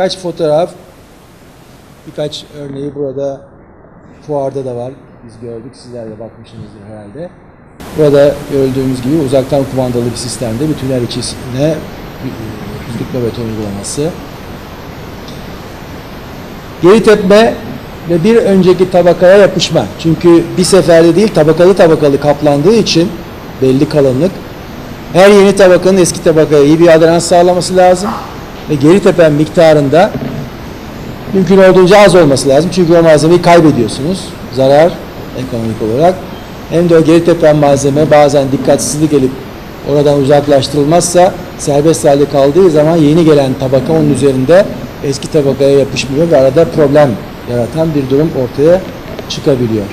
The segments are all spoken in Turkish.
birkaç fotoğraf, birkaç örneği burada fuarda da var. Biz gördük, sizler de bakmışsınızdır herhalde. Burada gördüğümüz gibi uzaktan kumandalı bir sistemde bütünler içerisine püskürtme beton uygulaması. Geri tepme ve bir önceki tabakaya yapışma. Çünkü bir seferde değil tabakalı tabakalı kaplandığı için belli kalınlık. Her yeni tabakanın eski tabakaya iyi bir aderans sağlaması lazım. Ve geri tepen miktarında mümkün olduğunca az olması lazım. Çünkü o malzemeyi kaybediyorsunuz. Zarar ekonomik olarak. Hem de o geri tepen malzeme bazen dikkatsizlik gelip oradan uzaklaştırılmazsa serbest halde kaldığı zaman yeni gelen tabaka onun üzerinde eski tabakaya yapışmıyor ve arada problem yaratan bir durum ortaya çıkabiliyor.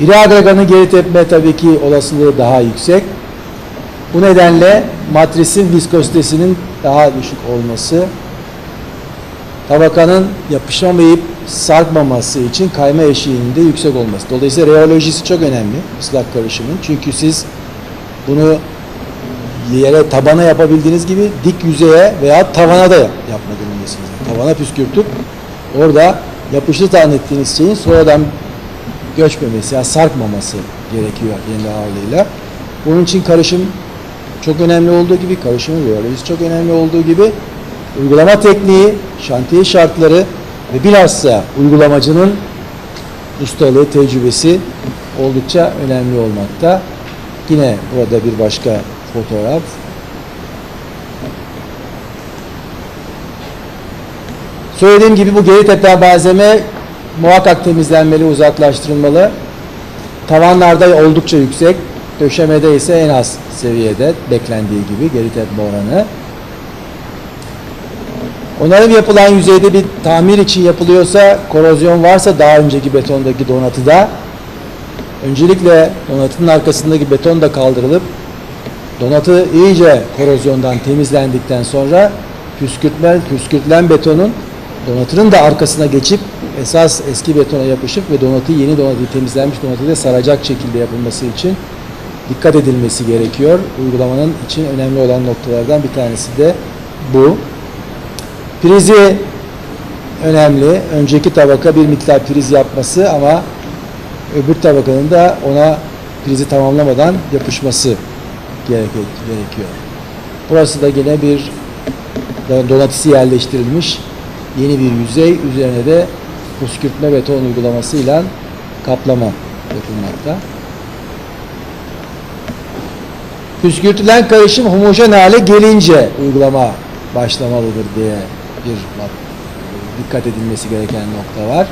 İri agreganın geri tepme tabii ki olasılığı daha yüksek. Bu nedenle matrisin viskozitesinin daha düşük olması, tabakanın yapışamayıp sarkmaması için kayma eşiğinin de yüksek olması. Dolayısıyla reolojisi çok önemli ıslak karışımın. Çünkü siz bunu yere tabana yapabildiğiniz gibi dik yüzeye veya tavana da yapma durumundasınız. Tavana püskürtüp orada yapışlı zannettiğiniz şeyin sonradan göçmemesi, yani sarkmaması gerekiyor kendi ağırlığıyla. Bunun için karışım çok önemli olduğu gibi, karışımın reolojisi çok önemli olduğu gibi uygulama tekniği, şantiye şartları ve bilhassa uygulamacının ustalığı, tecrübesi oldukça önemli olmakta. Yine burada bir başka fotoğraf. Söylediğim gibi bu geri tepen malzeme muhakkak temizlenmeli, uzaklaştırılmalı. Tavanlarda oldukça yüksek, döşemede ise en az seviyede beklendiği gibi geri tepme oranı. Onarım yapılan yüzeyde bir tamir için yapılıyorsa, korozyon varsa daha önceki betondaki donatıda öncelikle donatının arkasındaki beton da kaldırılıp donatı iyice korozyondan temizlendikten sonra püskürtme, püskürtülen betonun donatının da arkasına geçip esas eski betona yapışıp ve donatı yeni donatıyı temizlenmiş donatıyla saracak şekilde yapılması için dikkat edilmesi gerekiyor. Uygulamanın için önemli olan noktalardan bir tanesi de bu. Prizi önemli. Önceki tabaka bir miktar priz yapması ama öbür tabakanın da ona prizi tamamlamadan yapışması gerekiyor. Burası da yine bir donatısı yerleştirilmiş yeni bir yüzey. Üzerine de püskürtme beton uygulamasıyla kaplama yapılmakta. Püskürtülen karışım homojen hale gelince uygulama başlamalıdır diye bir dikkat edilmesi gereken nokta var.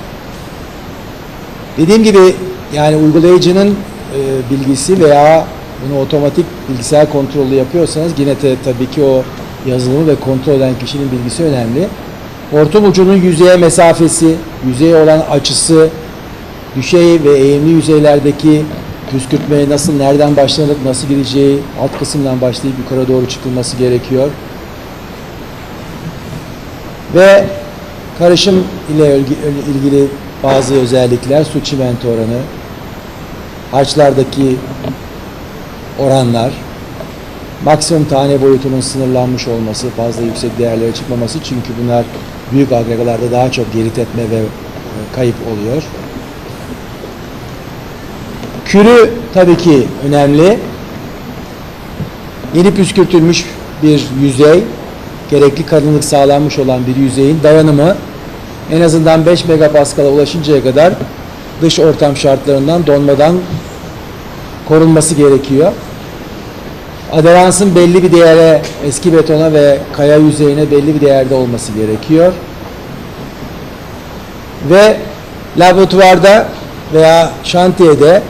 Dediğim gibi yani uygulayıcının e, bilgisi veya bunu otomatik bilgisayar kontrollü yapıyorsanız yine de tabii ki o yazılımı ve kontrol eden kişinin bilgisi önemli. Hortum ucunun yüzeye mesafesi, yüzeye olan açısı, düşey ve eğimli yüzeylerdeki püskürtmeye nasıl, nereden başlanıp nasıl gideceği, alt kısımdan başlayıp yukarı doğru çıkılması gerekiyor. Ve karışım ile ilgili bazı özellikler, su çimento oranı, harçlardaki oranlar, maksimum tane boyutunun sınırlanmış olması, fazla yüksek değerlere çıkmaması çünkü bunlar büyük agregalarda daha çok geri tepme ve kayıp oluyor. Kürü tabii ki önemli. Yeni püskürtülmüş bir yüzey, gerekli kalınlık sağlanmış olan bir yüzeyin dayanımı en azından 5 megapaskala ulaşıncaya kadar dış ortam şartlarından donmadan korunması gerekiyor. Aderansın belli bir değere, eski betona ve kaya yüzeyine belli bir değerde olması gerekiyor. Ve laboratuvarda veya şantiyede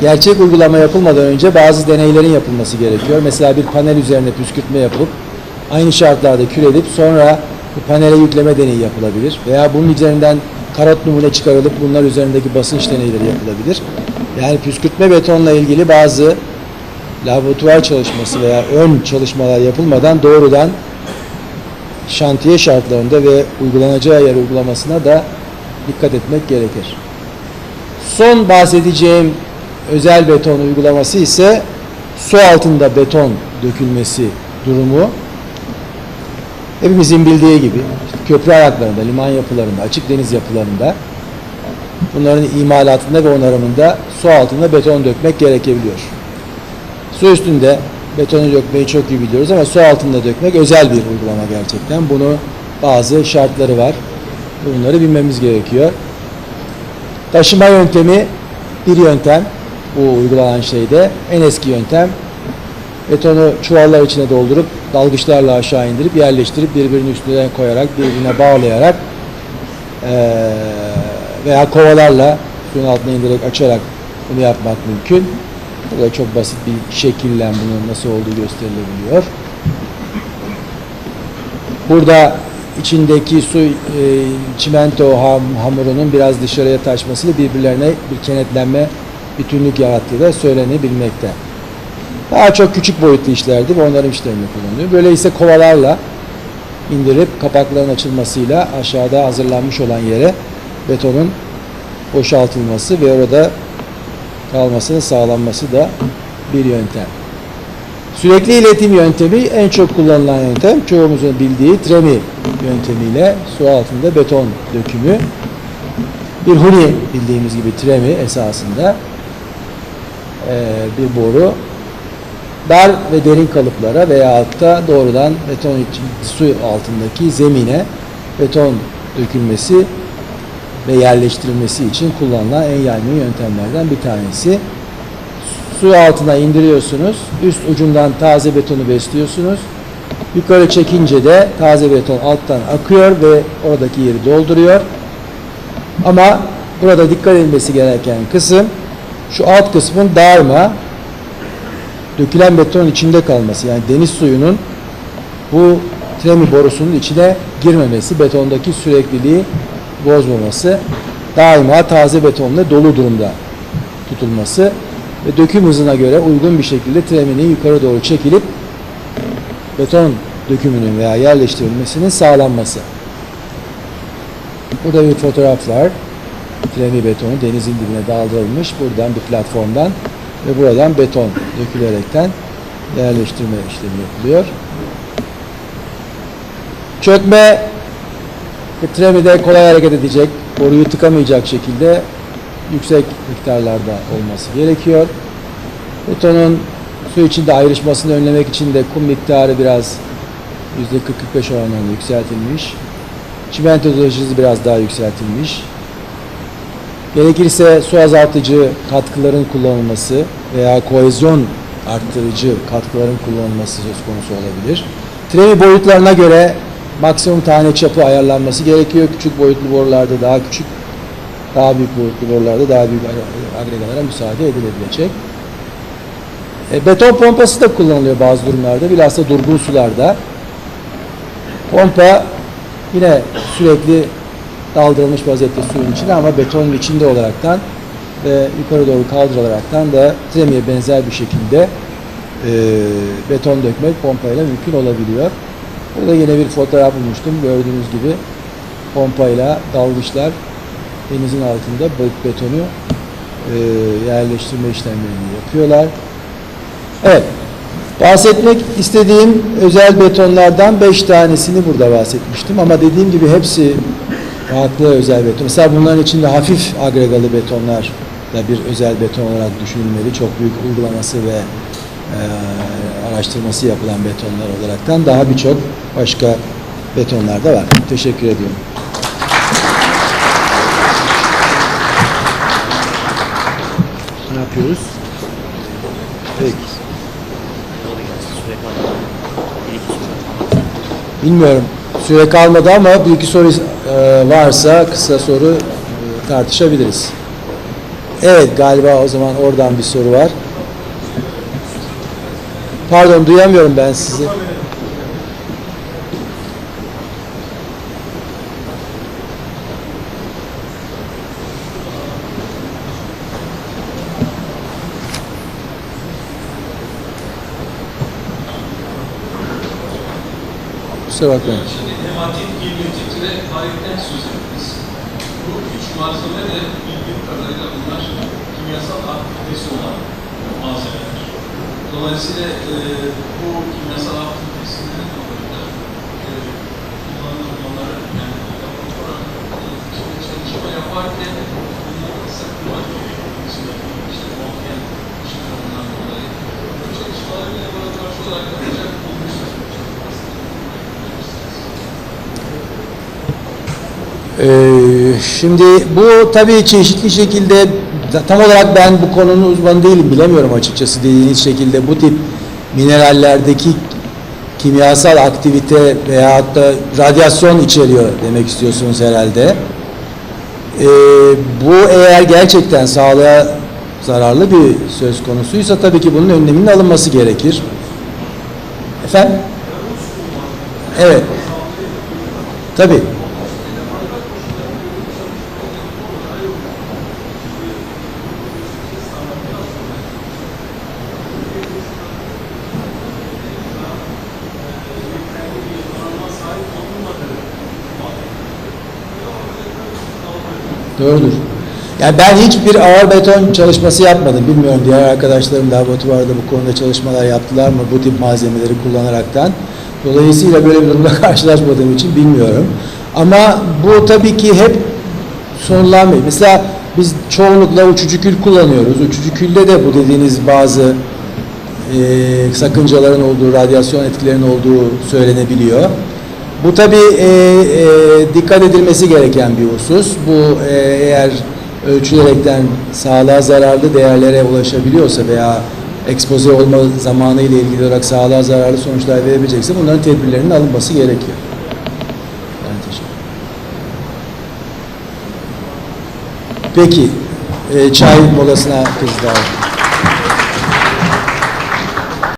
gerçek uygulama yapılmadan önce bazı deneylerin yapılması gerekiyor. Mesela bir panel üzerine püskürtme yapılıp aynı şartlarda kür edip sonra bu panele yükleme deneyi yapılabilir. Veya bunun üzerinden karot numune çıkarılıp bunlar üzerindeki basınç deneyleri yapılabilir. Yani püskürtme betonla ilgili bazı laboratuvar çalışması veya ön çalışmalar yapılmadan doğrudan şantiye şartlarında ve uygulanacağı yer uygulamasına da dikkat etmek gerekir. Son bahsedeceğim özel beton uygulaması ise su altında beton dökülmesi durumu. hepimizin bildiği gibi köprü ayaklarında, liman yapılarında, açık deniz yapılarında bunların imalatında ve onarımında su altında beton dökmek gerekebiliyor. Su üstünde betonu dökmeyi çok iyi biliyoruz ama su altında dökmek özel bir uygulama gerçekten. Bunu bazı şartları var. Bunları bilmemiz gerekiyor. Taşıma yöntemi bir yöntem bu uygulanan şeyde. En eski yöntem betonu çuvallar içine doldurup dalgıçlarla aşağı indirip yerleştirip birbirinin üstüne koyarak birbirine bağlayarak veya kovalarla suyun altına indirerek açarak bunu yapmak mümkün. Burada çok basit bir şekille bunun nasıl olduğu gösterilebiliyor. Burada içindeki su çimento ham- hamurunun biraz dışarıya taşmasıyla birbirlerine bir kenetlenme, bütünlük yarattığı da söylenebilmekte. Daha çok küçük boyutlu işlerdi ve onların işlerinde kullanılıyor. Böyle ise kovalarla indirip kapakların açılmasıyla aşağıda hazırlanmış olan yere betonun boşaltılması ve orada kalmasının sağlanması da bir yöntem. Sürekli iletim yöntemi en çok kullanılan yöntem. Çoğumuzun bildiği tremi yöntemiyle su altında beton dökümü. Bir huni bildiğimiz gibi tremi esasında bir boru dar ve derin kalıplara veya altta doğrudan beton için su altındaki zemine beton dökülmesi ve yerleştirilmesi için kullanılan en yaygın yöntemlerden bir tanesi. Su altına indiriyorsunuz. Üst ucundan taze betonu besliyorsunuz. Yukarı çekince de taze beton alttan akıyor ve oradaki yeri dolduruyor. Ama burada dikkat edilmesi gereken kısım şu alt kısmın darma dökülen betonun içinde kalması. Yani deniz suyunun bu tremi borusunun içine girmemesi, betondaki sürekliliği bozmaması, daima taze betonla dolu durumda tutulması ve döküm hızına göre uygun bir şekilde treminin yukarı doğru çekilip beton dökümünün veya yerleştirilmesinin sağlanması. Burada bir fotoğraf var. Tremi betonu denizin dibine daldırılmış. Buradan bir platformdan ve buradan beton dökülerekten yerleştirme işlemi yapılıyor. Çökme tremide kolay hareket edecek, boruyu tıkamayacak şekilde yüksek miktarlarda olması gerekiyor. Betonun su içinde ayrışmasını önlemek için de kum miktarı biraz %40-45 oranında yükseltilmiş. Çimento dozajı biraz daha yükseltilmiş. Gerekirse su azaltıcı katkıların kullanılması veya kohezyon arttırıcı katkıların kullanılması söz konusu olabilir. Treni boyutlarına göre maksimum tane çapı ayarlanması gerekiyor. Küçük boyutlu borularda daha küçük, daha büyük boyutlu borularda daha büyük agregalara müsaade edilebilecek. E, beton pompası da kullanılıyor bazı durumlarda. Bilhassa durgun sularda. Pompa yine sürekli daldırılmış vaziyette suyun içine ama betonun içinde olaraktan ve yukarı doğru kaldırılaraktan da tremiye benzer bir şekilde e, beton dökmek pompayla mümkün olabiliyor. Burada yine bir fotoğraf bulmuştum. Gördüğünüz gibi pompayla dalgıçlar denizin altında betonu e, yerleştirme işlemlerini yapıyorlar. Evet. Bahsetmek istediğim özel betonlardan 5 tanesini burada bahsetmiştim ama dediğim gibi hepsi farklı özel beton. Mesela bunların içinde hafif agregalı betonlar da bir özel beton olarak düşünülmeli. Çok büyük uygulaması ve e, araştırması yapılan betonlar olaraktan daha birçok başka betonlar da var. Teşekkür ediyorum. Ne yapıyoruz? Peki. Bilmiyorum. Süre kalmadı ama bir iki soru e, varsa kısa soru e, tartışabiliriz. Evet galiba o zaman oradan bir soru var. Pardon duyamıyorum ben sizi. Kusura bakmayın hematit gibi titre tarihten söz ederiz. Bu üç malzeme de bildiğim kadarıyla bunlar kimyasal aktivitesi olan malzemeler. Dolayısıyla e, bu kimyasal aktivitesinin dolayında e, kullanılmaları yani laboratuvara e, çalışma yaparken bunların sakınma gerekiyor. İşte Montgen çıkarından dolayı bu çalışmaları laboratuvar olarak Ee, şimdi bu tabii çeşitli şekilde tam olarak ben bu konunun uzmanı değilim bilemiyorum açıkçası dediğiniz şekilde bu tip minerallerdeki kimyasal aktivite veyahut da radyasyon içeriyor demek istiyorsunuz herhalde. Ee, bu eğer gerçekten sağlığa zararlı bir söz konusuysa tabii ki bunun önleminin alınması gerekir. Efendim? Evet. Tabii. Doğrudur. Yani ben hiçbir ağır beton çalışması yapmadım. Bilmiyorum diğer arkadaşlarım laboratuvarda bu konuda çalışmalar yaptılar mı bu tip malzemeleri kullanaraktan. Dolayısıyla böyle bir durumda karşılaşmadığım için bilmiyorum. Ama bu tabii ki hep sorulan bir. Mesela biz çoğunlukla uçucu kül kullanıyoruz. Uçucu külde de bu dediğiniz bazı e, sakıncaların olduğu, radyasyon etkilerinin olduğu söylenebiliyor. Bu tabii e, e, dikkat edilmesi gereken bir husus. Bu e, eğer ölçülerekten sağlığa zararlı değerlere ulaşabiliyorsa veya ekspoze olma zamanı ile ilgili olarak sağlığa zararlı sonuçlar verebilecekse bunların tedbirlerinin alınması gerekiyor. Peki, e, çay molasına kızlar.